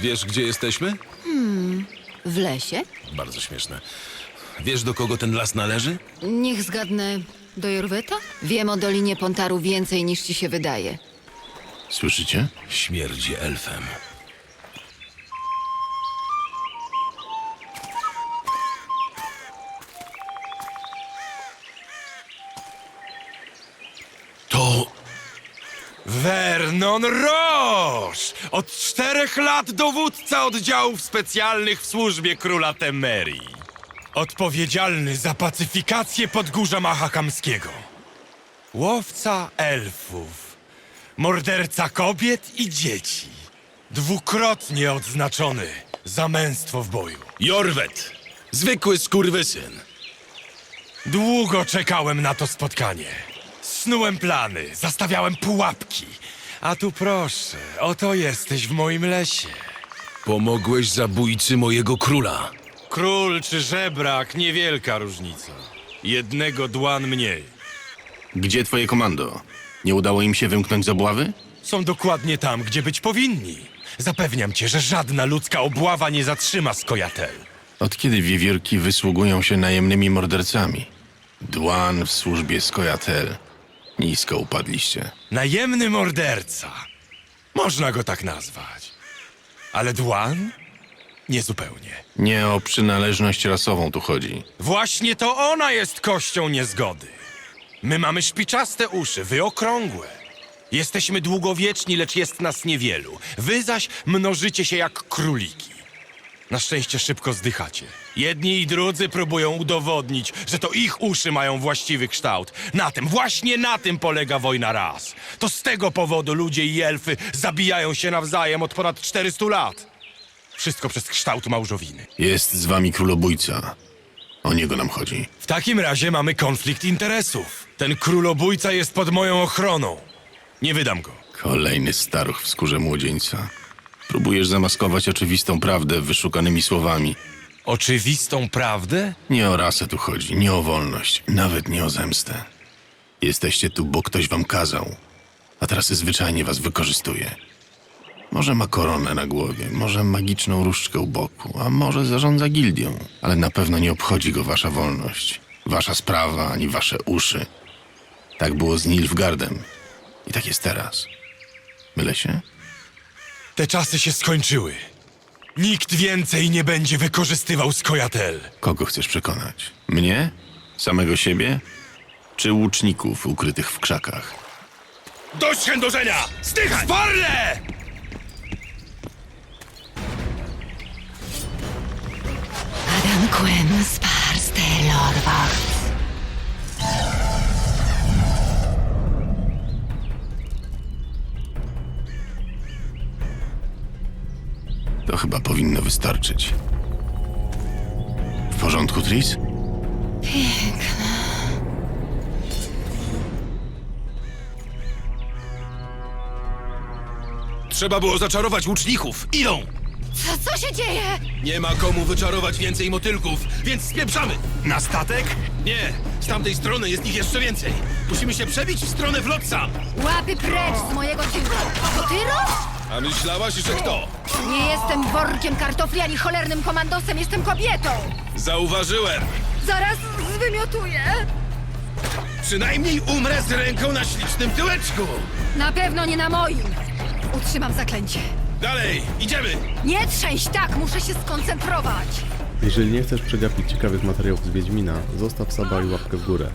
Wiesz, gdzie jesteśmy? W lesie? Bardzo śmieszne. Wiesz, do kogo ten las należy? Niech zgadnę. Do Jorweta? Wiem o Dolinie Pontaru więcej niż ci się wydaje. Słyszycie? Śmierdzi elfem. Vernon Roche! Od czterech lat dowódca oddziałów specjalnych w służbie króla Temerii. Odpowiedzialny za pacyfikację Podgórza Mahakamskiego. Łowca elfów. Morderca kobiet i dzieci. Dwukrotnie odznaczony za męstwo w boju. Jorwet! Zwykły skurwysyn. Długo czekałem na to spotkanie. Snułem plany, zastawiałem pułapki. A tu proszę, oto jesteś w moim lesie. Pomogłeś zabójcy mojego króla. Król czy żebrak, niewielka różnica. Jednego dłan mniej. Gdzie twoje komando? Nie udało im się wymknąć z obławy? Są dokładnie tam, gdzie być powinni. Zapewniam cię, że żadna ludzka obława nie zatrzyma Skojatel. Od kiedy wiewiórki wysługują się najemnymi mordercami? Dłan w służbie Skojatel. Nisko upadliście. Najemny morderca. Można go tak nazwać. Ale dłan? Niezupełnie. Nie o przynależność rasową tu chodzi. Właśnie to ona jest kością niezgody. My mamy szpiczaste uszy, wy okrągłe. Jesteśmy długowieczni, lecz jest nas niewielu. Wy zaś mnożycie się jak króliki. Na szczęście szybko zdychacie. Jedni i drudzy próbują udowodnić, że to ich uszy mają właściwy kształt. Na tym, właśnie na tym polega wojna ras. To z tego powodu ludzie i elfy zabijają się nawzajem od ponad 400 lat. Wszystko przez kształt małżowiny. Jest z wami królobójca. O niego nam chodzi. W takim razie mamy konflikt interesów. Ten królobójca jest pod moją ochroną. Nie wydam go. Kolejny staruch w skórze młodzieńca. Próbujesz zamaskować oczywistą prawdę wyszukanymi słowami. Oczywistą prawdę? Nie o rasę tu chodzi, nie o wolność, nawet nie o zemstę. Jesteście tu, bo ktoś wam kazał, a teraz zwyczajnie was wykorzystuje. Może ma koronę na głowie, może magiczną różdżkę u boku, a może zarządza gildią, ale na pewno nie obchodzi go wasza wolność, wasza sprawa ani wasze uszy. Tak było z Nilfgaardem i tak jest teraz. Mylę się? Te czasy się skończyły. Nikt więcej nie będzie wykorzystywał Skojatel. Kogo chcesz przekonać? Mnie? Samego siebie? Czy łuczników ukrytych w krzakach? Dość chędożenia! Zdychaj! Sparle! Adam Quinn z Parstelorwach. To chyba powinno wystarczyć. W porządku, Tris? Trzeba było zaczarować łuczników. Idą! Co, co się dzieje? Nie ma komu wyczarować więcej motylków, więc spieprzamy! Na statek? Nie, z tamtej strony jest ich jeszcze więcej. Musimy się przebić w stronę Vlotsa. Łapy precz z mojego tyłu. To ty, Roż? A myślałaś, że kto? Nie jestem workiem kartofli ani cholernym komandosem, jestem kobietą. Zauważyłem. Zaraz zwymiotuję. Przynajmniej umrę z ręką na ślicznym tyłeczku. Na pewno nie na moim. Utrzymam zaklęcie. Dalej, idziemy. Nie trzęść tak, muszę się skoncentrować. Jeżeli nie chcesz przegapić ciekawych materiałów z Wiedźmina, zostaw suba i łapkę w górę.